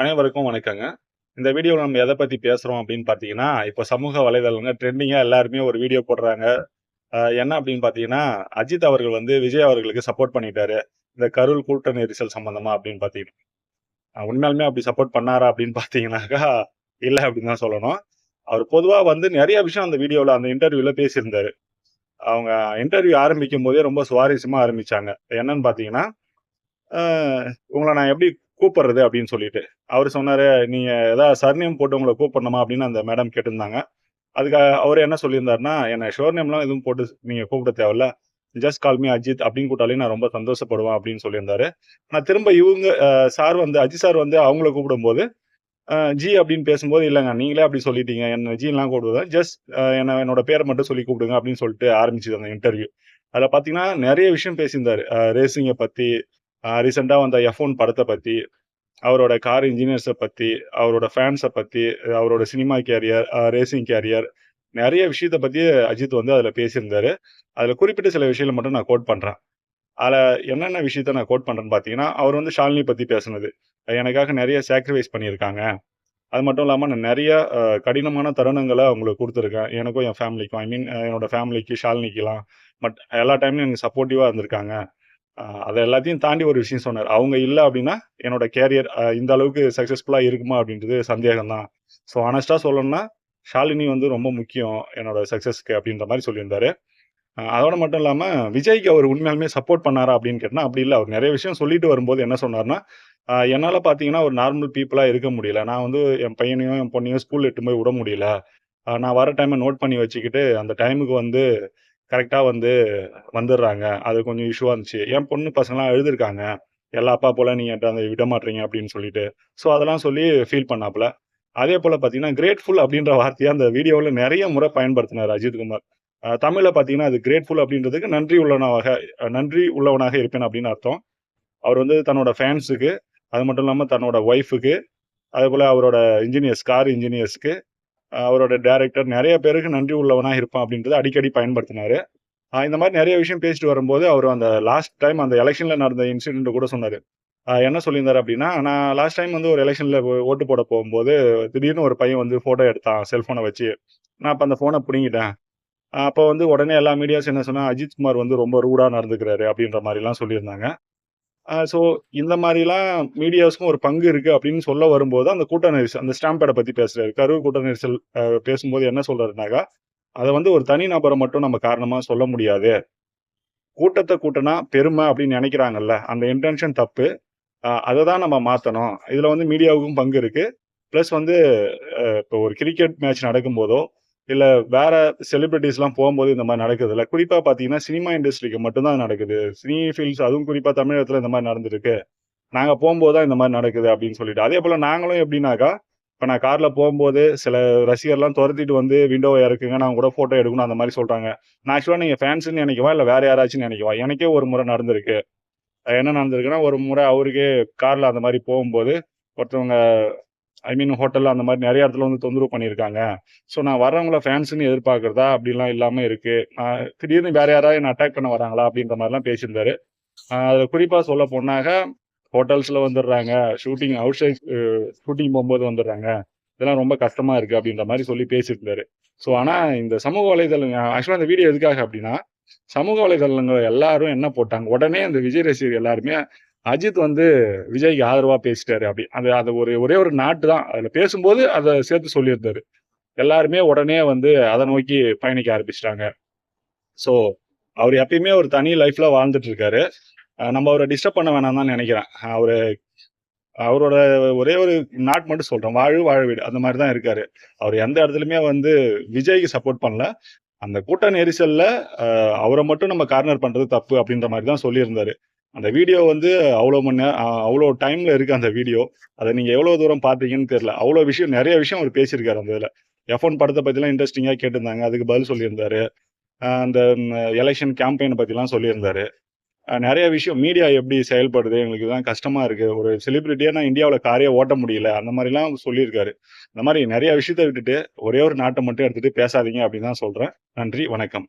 அனைவருக்கும் வணக்கங்க. இந்த வீடியோவில் நம்ம எதை பற்றி பேசுகிறோம் அப்படின்னு பார்த்தீங்கன்னா, இப்போ சமூக வலைதளங்க ட்ரெண்டிங்காக எல்லாருமே ஒரு வீடியோ போடுறாங்க. என்ன அப்படின்னு பார்த்தீங்கன்னா, அஜித் அவர்கள் வந்து விஜய் அவர்களுக்கு சப்போர்ட் பண்ணிட்டாரு. இந்த கருள் கூட்ட நெரிசல் சம்மந்தமாக அப்படின்னு பார்த்தீங்கன்னா. உண்மையாலுமே அப்படி சப்போர்ட் பண்ணாரா அப்படின்னு பார்த்தீங்கன்னாக்கா, இல்லை அப்படின்னு தான் சொல்லணும். அவர் பொதுவாக வந்து நிறைய விஷயம் அந்த வீடியோவில் அந்த இன்டர்வியூவில் பேசியிருந்தாரு. அவங்க இன்டர்வியூ ஆரம்பிக்கும்போதே ரொம்ப சுவாரஸ்யமாக ஆரம்பித்தாங்க என்னன்னு பார்த்தீங்கன்னா, உங்களை நான் எப்படி கூப்பிடுறது அப்படின்னு சொல்லிட்டு. அவர் சொன்னாரு, "நீங்க ஏதாவது சர்நேம் போட்டு உங்களை கூப்பிடணுமா?" அப்படின்னு அந்த மேடம் கேட்டிருந்தாங்க. அதுக்கு அவர் என்ன சொல்லியிருந்தாருன்னா, "என்ன ஷோர் நேம்லாம் எதுவும் போட்டு நீங்க கூப்பிட தேவையில்ல. ஜஸ்ட் கால் மீ அஜித் அப்படின்னு கூப்பிட்டாலே நான் ரொம்ப சந்தோஷப்படுவேன்." அப்படின்னு சொல்லியிருந்தாரு. நான் திரும்ப இவங்க சார் வந்து அஜித் சார் வந்து அவங்கள கூப்பிடும்போது, ஜி அப்படின்னு பேசும்போது, இல்லைங்க நீங்களே அப்படி சொல்லிட்டீங்க. என்ன ஜின்லாம் கூப்பிடுவ ஜஸ்ட் என்ன என்னோட பேரை மட்டும் சொல்லி கூப்பிடுங்க." அப்படின்னு சொல்லிட்டு ஆரம்பிச்சது அந்த இன்டர்வியூ. அதில் பார்த்தீங்கன்னா, நிறைய விஷயம் பேசியிருந்தாரு. ரேசிங்கை பற்றி ரீசெண்டாக வந்த வந்த எஃப்1 படத்த பத்தி, அவரோட கார் இன்ஜினியர்ஸை பற்றி அவரோட ஃபேன்ஸை பற்றி அவரோட சினிமா கேரியர், ரேசிங் கேரியர் நிறைய விஷயத்தை பற்றி அஜித் வந்து அதில் பேசியிருந்தாரு. அதில் குறிப்பிட்ட சில விஷயங்கள மட்டும் நான் கோட் பண்ணுறேன் அதில் என்னென்ன விஷயத்த நான் கோட் பண்ணுறேன்னு பார்த்தீங்கன்னா, அவர் வந்து ஷாலினி பற்றி பேசுனது. எனக்காக நிறைய சாக்ரிஃபைஸ் பண்ணியிருக்காங்க. அது மட்டும் இல்லாமல் நான் நிறைய கடினமான தருணங்களை அவங்களுக்கு கொடுத்துருக்கேன் எனக்கும் என் ஃபேமிலிக்கும். ஐ மீன் என்னோட ஃபேமிலிக்கு, ஷாலினிக்கெலாம் பட் எல்லா டைம்லையும் எனக்கு சப்போர்ட்டிவாக இருந்திருக்காங்க. அதை எல்லாத்தையும் தாண்டி ஒரு விஷயம் சொன்னார் அவங்க இல்லை அப்படின்னா, என்னோட கேரியர் இந்த அளவுக்கு சக்ஸஸ்ஃபுல்லாக இருக்குமா அப்படின்றது சந்தேகம் தான். ஸோ ஆனஸ்டாக சொல்லணும்னா, ஷாலினி வந்து ரொம்ப முக்கியம் என்னோட சக்ஸஸ்க்கு அப்படின்ற மாதிரி சொல்லியிருந்தாரு. அதோட மட்டும் இல்லாமல் விஜய்க்கு அவர் உண்மையாலுமே சப்போர்ட் பண்ணாரா அப்படின்னு கேட்டால் அப்படி இல்லை அவர் நிறைய விஷயம் சொல்லிட்டு வரும்போது என்ன சொன்னார்னா என்னால் பார்த்தீங்கன்னா, ஒரு நார்மல் பீப்புளாக இருக்க முடியல. நான் வந்து என் பையனையும், என் பொண்ணையும் ஸ்கூல் எட்டு போய் விட முடியல. நான் வர டைமை நோட் பண்ணி வச்சுக்கிட்டு, அந்த டைமுக்கு வந்து கரெக்டாக வந்து வந்துடுறாங்க. அது கொஞ்சம் இஷ்யூவாக இருந்துச்சு. என் பொண்ணு பசங்கலாம் எழுதியிருக்காங்க எல்லா அப்பா போல் நீங்கள் அந்த விட மாட்டீங்க அப்படின்னு சொல்லிட்டு. ஸோ அதெல்லாம் சொல்லி ஃபீல் பண்ணாப்புல. அதே போல் பார்த்தீங்கன்னா, கிரேட்ஃபுல் அப்படின்ற வார்த்தையை அந்த வீடியோவில் நிறைய முறை பயன்படுத்தினார் அஜித் குமார். பார்த்தீங்கன்னா, அது கிரேட்ஃபுல் அப்படின்றதுக்கு நன்றி உள்ளவனாக நன்றி உள்ளவனாக இருப்பேன் அப்படின்னு அர்த்தம். அவர் வந்து தன்னோட ஃபேன்ஸுக்கு, அது மட்டும் இல்லாமல் தன்னோட அதே போல் அவரோட இன்ஜினியர்ஸ், கார் இன்ஜினியர்ஸ்க்கு, அவரோட டேரக்டர் நிறைய பேருக்கு நன்றி உள்ளவனா இருப்பான் அப்படின்றத அடிக்கடி பயன்படுத்தினாரு. இந்த மாதிரி நிறைய விஷயம் பேசிட்டு வரும்போது, அவர் அந்த லாஸ்ட் டைம் அந்த எலெக்ஷனில் நடந்த இன்சிடென்ட் கூட சொன்னார் என்ன சொல்லியிருந்தார் அப்படின்னா, "நான் லாஸ்ட் டைம் வந்து ஒரு எலெக்ஷனில் ஓட்டு போட போகும்போது, திடீர்னு ஒரு பையன் வந்து ஃபோட்டோ எடுத்தான் செல்ஃபோனை வச்சு. நான் அப்போ அந்த ஃபோனை பிடிங்கிட்டேன் அப்போ வந்து உடனே எல்லா மீடியாஸ் என்ன சொன்னால் அஜித் குமார் வந்து ரொம்ப ரூடாக நடந்துக்கிறாரு." அப்படின்ற மாதிரிலாம் சொல்லியிருந்தாங்க. ஸோ இந்த மாதிரிலாம் மீடியாஸ்க்கும் ஒரு பங்கு இருக்குது அப்படின்னு சொல்ல வரும்போது, அந்த கூட்ட நெரிசல் அந்த ஸ்டாம்பேடை பற்றி பேசுகிறாரு கருவு கூட்ட நெரிசல் பேசும்போது என்ன சொல்கிறாருனாக்கா அதை வந்து ஒரு தனி நபரை மட்டும் நம்ம காரணமாக சொல்ல முடியாது. கூட்டத்தை கூட்டுனா பெருமை அப்படின்னு நினைக்கிறாங்கல்ல அந்த இன்டென்ஷன் தப்பு. அதை தான் நம்ம மாற்றணும் இதில் வந்து மீடியாவுக்கும் பங்கு இருக்குது ப்ளஸ் வந்து இப்போ ஒரு கிரிக்கெட் மேட்ச் நடக்கும்போதோ, இல்ல வேற செலிபிரிட்டிஸ்லாம் போகும்போது இந்த மாதிரி நடக்குது இல்லை குறிப்பா பார்த்தீங்கன்னா, சினிமா இண்டஸ்ட்ரிக்கு மட்டும்தான் நடக்குது. சினி ஃபீல்ட்ஸ் அதுவும் குறிப்பா தமிழகத்துல இந்த மாதிரி நடந்திருக்கு. நாங்க போம்போது தான் இந்த மாதிரி நடக்குது அப்படின்னு சொல்லிட்டு. அதே போல் நாங்களும் எப்படின்னாக்கா, இப்ப நான் கார்ல போகும்போது சில ரசிகர்லாம் துரத்திட்டு வந்து விண்டோவை இறக்குங்க, நான் கூட ஃபோட்டோ எடுக்கணும் அந்த மாதிரி சொல்றாங்க. நான் ஆக்சுவலா நீங்க ஃபேன்ஸ்ன்னு நெனைக்கவா? இல்ல வேற யாராச்சும் நினைக்குவா எனக்கே ஒரு முறை நடந்திருக்கு. என்ன நடந்திருக்குன்னா, ஒரு முறை அவருக்கே கார்ல அந்த மாதிரி போகும்போது, ஒருத்தவங்க ஐ மீன் ஹோட்டல் அந்த மாதிரி நிறைய இடத்துல வந்து தொந்தரவு பண்ணியிருக்காங்க. ஸோ நான் வர்றவங்கள ஃபேன்ஸுன்னு எதிர்பார்க்குறதா அப்படிலாம் இல்லாமல் இருக்கு. நான் திடீர்னு வேற யாராவது என்ன அட்டாக் பண்ண வராங்களா? அப்படின்ற மாதிரிலாம் பேசியிருந்தாரு. அ குறிப்பாக சொல்ல போனாக்கா, ஹோட்டல்ஸ்ல வந்துடுறாங்க. ஷூட்டிங் அவுட் சைட் ஷூட்டிங் போகும்போது வந்துடுறாங்க. இதெல்லாம் ரொம்ப கஷ்டமா இருக்கு அப்படின்ற மாதிரி சொல்லி பேசியிருந்தாரு. ஸோ ஆனால் இந்த சமூக வலைதளம் ஆக்சுவலாக இந்த வீடியோ எதுக்காக அப்படின்னா, சமூக வலைதளங்கள் எல்லாரும் என்ன போட்டாங்க, உடனே அந்த விஜய் ரசிகர் எல்லாருமே அஜித் வந்து விஜய்க்கு ஆதரவாக பேசிட்டாரு அப்படி. அது அது ஒரு ஒரே ஒரு நாட்டு தான். அதில் பேசும்போது அதை சேர்த்து சொல்லியிருந்தாரு. எல்லாருமே உடனே வந்து அதை நோக்கி பயணிக்க ஆரம்பிச்சிட்டாங்க ஸோ அவர் எப்பயுமே ஒரு தனி லைஃப்பில் வாழ்ந்துட்டு இருக்காரு. நம்ம அவரை டிஸ்டர்ப் பண்ண வேணாம்னு தான் நினைக்கிறேன் அவர் அவரோட ஒரே ஒரு நாட் மட்டும் சொல்கிறேன் "வாழ்வு வாழ வீடு" அந்த மாதிரி தான் இருக்காரு. அவர் எந்த இடத்துலையுமே வந்து விஜய்க்கு சப்போர்ட் பண்ணல. அந்த கூட்ட நெரிசலில் அவரை மட்டும் நம்ம கார்னர் பண்ணுறது தப்பு அப்படின்ற மாதிரி தான் சொல்லியிருந்தாரு. அந்த வீடியோ வந்து அவ்வளோ மணி அவ்வளோ டைமில் இருக்குது அந்த வீடியோ. அதை நீங்கள் எவ்வளோ தூரம் பார்த்தீங்கன்னு தெரில அவ்வளோ விஷயம் நிறைய விஷயம் அவர் பேசியிருக்காரு அந்த இதில் எஃப் ஒன் படத்தை பற்றிலாம் இன்ட்ரெஸ்டிங்காக கேட்டிருந்தாங்க. அதுக்கு பதில் சொல்லியிருந்தாரு. அந்த எலக்ஷன் கேம்பெயின் பற்றிலாம் சொல்லியிருந்தாரு. நிறைய விஷயம் மீடியா எப்படி செயல்படுது, எங்களுக்கு இதுதான் கஷ்டமாக இருக்குது ஒரு செலிபிரிட்டியாக நான் இந்தியாவில் காரையே ஓட்ட முடியல. அந்த மாதிரிலாம் சொல்லியிருக்காரு. இந்த மாதிரி நிறைய விஷயத்த விட்டுட்டு, ஒரே ஒரு நாட்டை மட்டும் எடுத்துகிட்டு பேசாதீங்க அப்படின்னு தான் சொல்கிறேன் நன்றி, வணக்கம்.